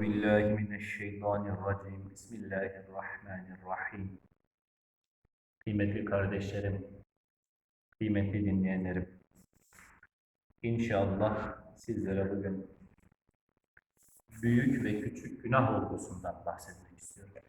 Euzu billahi mineşşeytanirracim. Bismillahirrahmanirrahim. Kıymetli kardeşlerim, kıymetli dinleyenlerim. İnşallah sizlere bugün büyük ve küçük günah olgusundan bahsetmek istiyorum.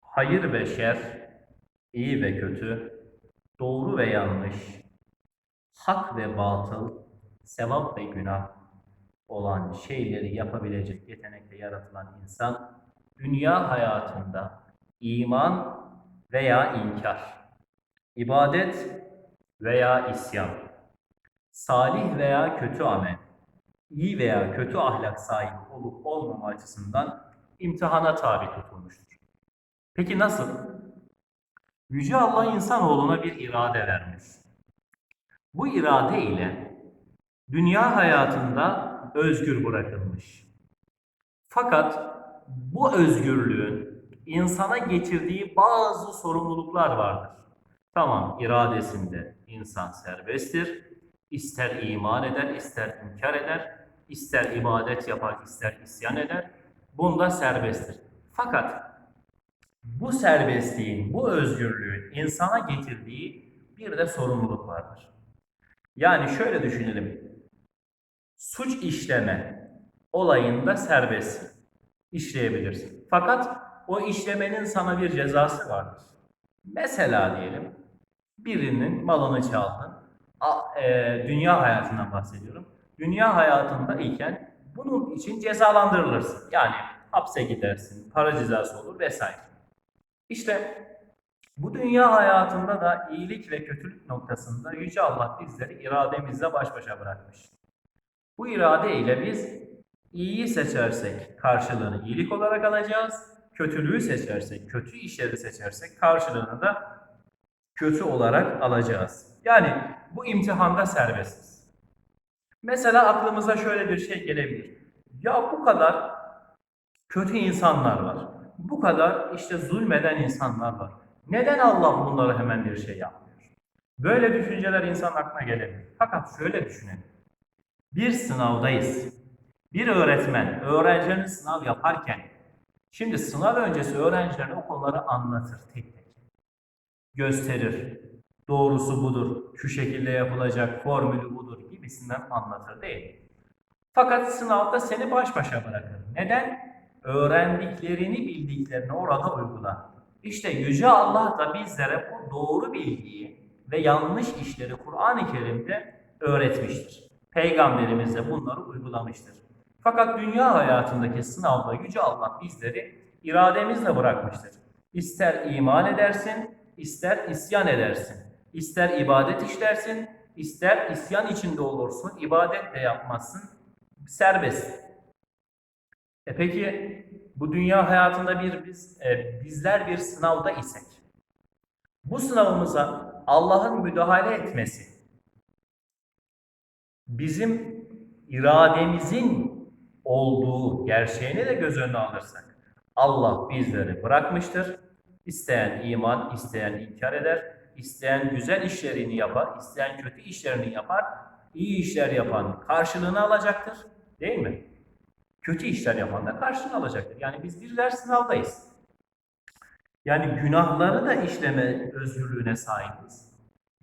Hayır ve şer, iyi ve kötü, doğru ve yanlış, hak ve batıl, sevap ve günah olan şeyleri yapabilecek yetenekle yaratılan insan, dünya hayatında iman veya inkar, ibadet veya isyan, salih veya kötü amel, iyi veya kötü ahlak sahibi olup olmama açısından imtihana tabi tutulmuştur. Peki nasıl? Yüce Allah insanoğluna bir irade vermiş. Bu irade ile dünya hayatında özgür bırakılmış. Fakat bu özgürlüğün insana getirdiği bazı sorumluluklar vardır. Tamam, iradesinde insan serbesttir. İster iman eder, ister inkar eder, ister ibadet yapar, ister isyan eder. Bunda serbesttir. Fakat bu serbestliğin, bu özgürlüğün insana getirdiği bir de sorumluluk vardır. Yani şöyle düşünelim. Suç işleme olayında serbest işleyebilirsin. Fakat o işlemenin sana bir cezası vardır. Mesela diyelim birinin malını çaldın. E, dünya hayatından bahsediyorum. Dünya hayatında iken bunun için cezalandırılırsın. Yani hapse gidersin, para cezası olur vesaire. İşte bu dünya hayatında da iyilik ve kötülük noktasında Yüce Allah bizleri irademizle baş başa bırakmış. Bu irade ile biz iyiyi seçersek karşılığını iyilik olarak alacağız. Kötülüğü seçersek, kötü işleri seçersek karşılığını da kötü olarak alacağız. Yani bu imtihanda serbestiz. Mesela aklımıza şöyle bir şey gelebilir. Ya bu kadar kötü insanlar var. Bu kadar işte zulmeden insanlar var. Neden Allah bunlara hemen bir şey yapmıyor? Böyle düşünceler insan aklına gelebilir. Fakat şöyle düşünelim. Bir sınavdayız. Bir öğretmen öğrencilerin sınav yaparken şimdi sınav öncesi öğrencilerine o konuları anlatır tek tek. Gösterir. Doğrusu budur. Şu şekilde yapılacak. Formülü budur gibisinden anlatır değil? Fakat sınavda seni baş başa bırakır. Neden? Öğrendiklerini bildiklerini orada uygular. İşte Yüce Allah da bizlere bu doğru bilgiyi ve yanlış işleri Kur'an-ı Kerim'de öğretmiştir. Peygamberimiz de bunları uygulamıştır. Fakat dünya hayatındaki sınavda Yüce Allah bizleri irademizle bırakmıştır. İster iman edersin, ister isyan edersin. İster ibadet işlersin, ister isyan içinde olursun, ibadet de yapmazsın. Serbest. E peki bu dünya hayatında bir biz e, bizler bir sınavda isek bu sınavımıza Allah'ın müdahale etmesi bizim irademizin olduğu gerçeğini de göz önüne alırsak Allah bizleri bırakmıştır. İsteyen iman, isteyen inkar eder, isteyen güzel işlerini yapar, isteyen kötü işlerini yapar, iyi işler yapan karşılığını alacaktır. Değil mi? kötü işler yapan da karşılığını alacaktır. Yani biz birler sınavdayız. Yani günahları da işleme özgürlüğüne sahibiz.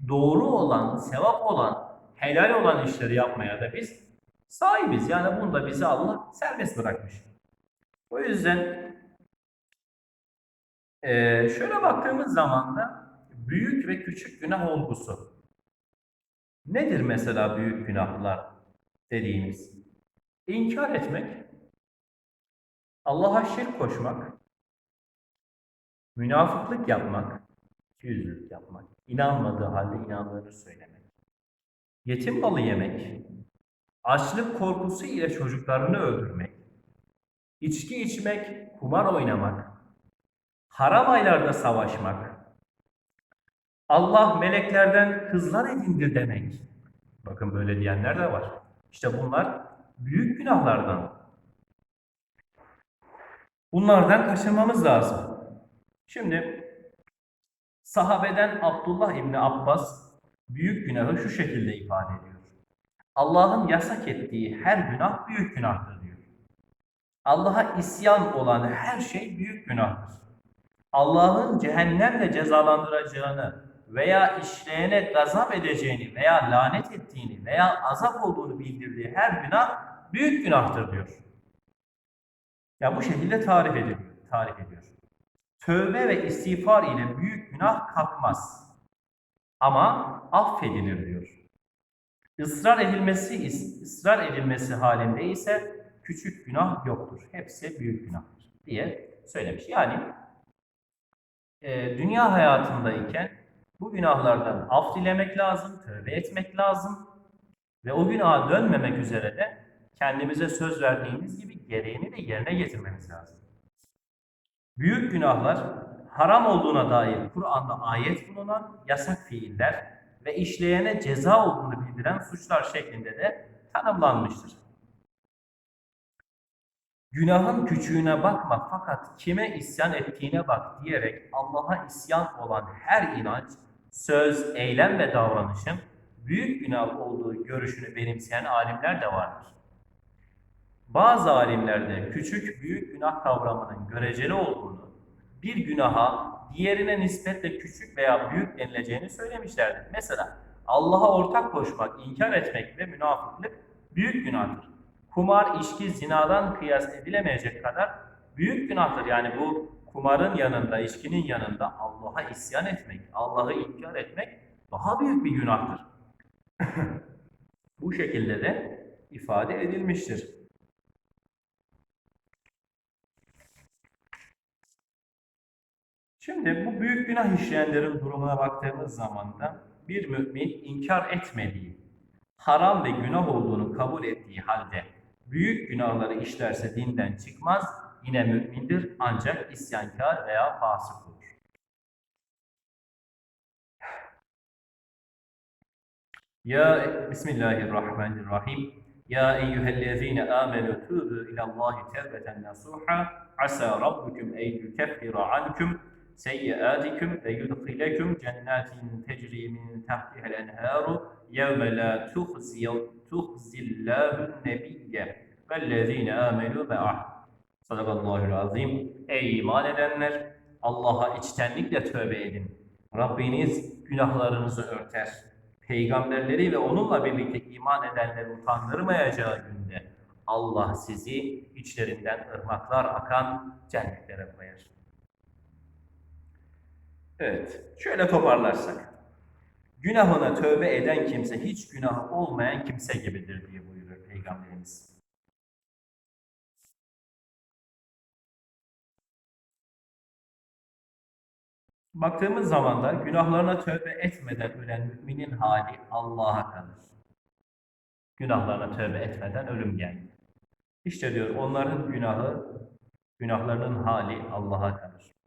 Doğru olan, sevap olan, helal olan işleri yapmaya da biz sahibiz. Yani bunda bizi Allah serbest bırakmış. O yüzden eee, şöyle baktığımız zaman da büyük ve küçük günah olgusu. Nedir mesela büyük günahlar dediğimiz? İnkar etmek, Allah'a şirk koşmak, münafıklık yapmak, yüzlük yapmak, inanmadığı halde inandığını söylemek, yetim malı yemek, açlık korkusu ile çocuklarını öldürmek, içki içmek, kumar oynamak, haram aylarda savaşmak, Allah meleklerden kızlar edindi demek. Bakın böyle diyenler de var. İşte bunlar büyük günahlardan. Bunlardan kaçınmamız lazım. Şimdi sahabeden Abdullah İbni Abbas büyük günahı şu şekilde ifade ediyor. Allah'ın yasak ettiği her günah büyük günahtır diyor. Allah'a isyan olan her şey büyük günahtır. Allah'ın cehennemle cezalandıracağını veya işleyene gazap edeceğini veya lanet ettiğini veya azap olduğunu bildirdiği her günah büyük günahtır diyor. Ya bu şekilde tarif ediyor. Tarif ediyor. Tövbe ve istiğfar ile büyük günah kalkmaz. Ama affedilir diyor. Israr edilmesi ısrar edilmesi halinde ise küçük günah yoktur. Hepsi büyük günahtır diye söylemiş. Yani e, dünya hayatındayken bu günahlardan af dilemek lazım, tövbe etmek lazım ve o günaha dönmemek üzere de kendimize söz verdiğimiz gibi gereğini de yerine getirmemiz lazım. Büyük günahlar haram olduğuna dair Kur'an'da ayet bulunan yasak fiiller ve işleyene ceza olduğunu bildiren suçlar şeklinde de tanımlanmıştır. Günahın küçüğüne bakma fakat kime isyan ettiğine bak diyerek Allah'a isyan olan her inanç, söz, eylem ve davranışın büyük günah olduğu görüşünü benimseyen alimler de vardır. Bazı alimlerde küçük büyük günah kavramının göreceli olduğunu, bir günaha diğerine nispetle küçük veya büyük denileceğini söylemişlerdir. Mesela Allah'a ortak koşmak, inkar etmek ve münafıklık büyük günahtır. Kumar, içki, zinadan kıyas edilemeyecek kadar büyük günahtır. Yani bu kumarın yanında, içkinin yanında Allah'a isyan etmek, Allah'ı inkar etmek daha büyük bir günahtır. bu şekilde de ifade edilmiştir. Şimdi bu büyük günah işleyenlerin durumuna baktığımız zaman da bir mümin inkar etmediği, haram ve günah olduğunu kabul ettiği halde büyük günahları işlerse dinden çıkmaz, yine mümindir ancak isyankar veya fasık olur. Ya Bismillahirrahmanirrahim. Ya eyyühellezine amenu tubu ilallahi tevbeten nasuha asa rabbukum en yukeffira ankum سيئاتكم فيدخلكم جنات تجري من تحتها الأنهار يوم لا تخزي, تخزي الله النبي والذين آمنوا معه Sadakallahu azim. Ey iman edenler! Allah'a içtenlikle tövbe edin. Rabbiniz günahlarınızı örter. Peygamberleri ve onunla birlikte iman edenleri utandırmayacağı günde Allah sizi içlerinden ırmaklar akan cennetlere koyar. Evet, şöyle toparlarsak. Günahına tövbe eden kimse hiç günahı olmayan kimse gibidir diye buyuruyor Peygamberimiz. Baktığımız zaman da günahlarına tövbe etmeden ölen müminin hali Allah'a kalır. Günahlarına tövbe etmeden ölüm geldi. İşte diyor onların günahı, günahlarının hali Allah'a kalır.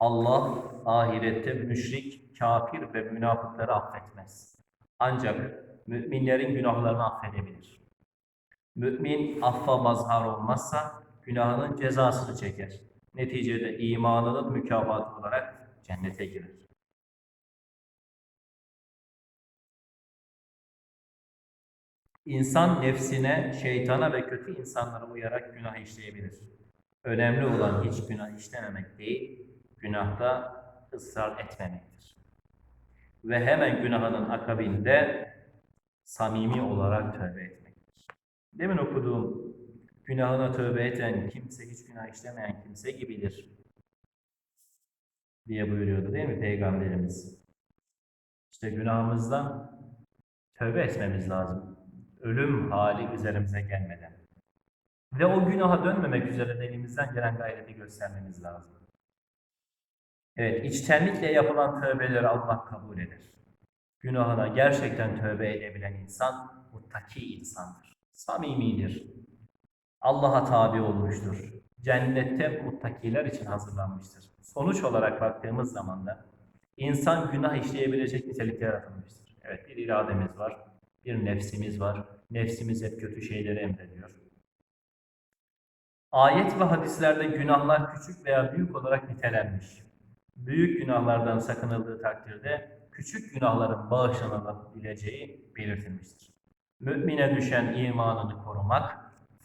Allah ahirette müşrik, kafir ve münafıkları affetmez. Ancak müminlerin günahlarını affedebilir. Mümin affa mazhar olmazsa günahının cezasını çeker. Neticede imanının mükafatı olarak cennete girer. İnsan nefsine, şeytana ve kötü insanlara uyarak günah işleyebilir. Önemli olan hiç günah işlememek değil, günahta ısrar etmemektir. Ve hemen günahının akabinde samimi olarak tövbe etmektir. Demin okuduğum günahına tövbe eden kimse hiç günah işlemeyen kimse gibidir diye buyuruyordu değil mi Peygamberimiz? İşte günahımızdan tövbe etmemiz lazım. Ölüm hali üzerimize gelmeden. Ve o günaha dönmemek üzere elimizden gelen gayreti göstermemiz lazım. Evet, içtenlikle yapılan tövbeleri Allah kabul eder. Günahına gerçekten tövbe edebilen insan muttaki insandır. Samimidir. Allah'a tabi olmuştur. Cennette muttakiler için hazırlanmıştır. Sonuç olarak baktığımız zaman da insan günah işleyebilecek nitelikler yaratılmıştır. Evet bir irademiz var, bir nefsimiz var. Nefsimiz hep kötü şeyleri emrediyor. Ayet ve hadislerde günahlar küçük veya büyük olarak nitelenmiş büyük günahlardan sakınıldığı takdirde küçük günahların bağışlanabileceği belirtilmiştir. Mümine düşen imanını korumak,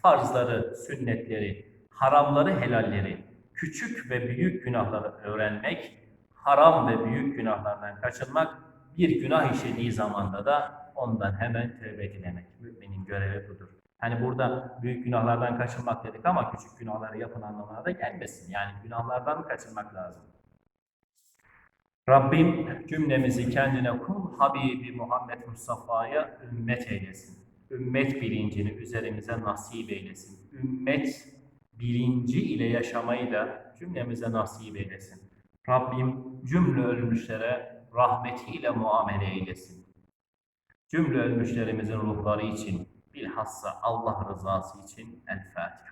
farzları, sünnetleri, haramları, helalleri, küçük ve büyük günahları öğrenmek, haram ve büyük günahlardan kaçınmak, bir günah işlediği zamanda da ondan hemen tövbe dilemek. Müminin görevi budur. Hani burada büyük günahlardan kaçınmak dedik ama küçük günahları yapın anlamına da gelmesin. Yani günahlardan kaçınmak lazım. Rabbim cümlemizi kendine kul Habibi Muhammed Mustafa'ya ümmet eylesin. Ümmet bilincini üzerimize nasip eylesin. Ümmet bilinci ile yaşamayı da cümlemize nasip eylesin. Rabbim cümle ölmüşlere rahmetiyle muamele eylesin. Cümle ölmüşlerimizin ruhları için bilhassa Allah rızası için El Fatiha.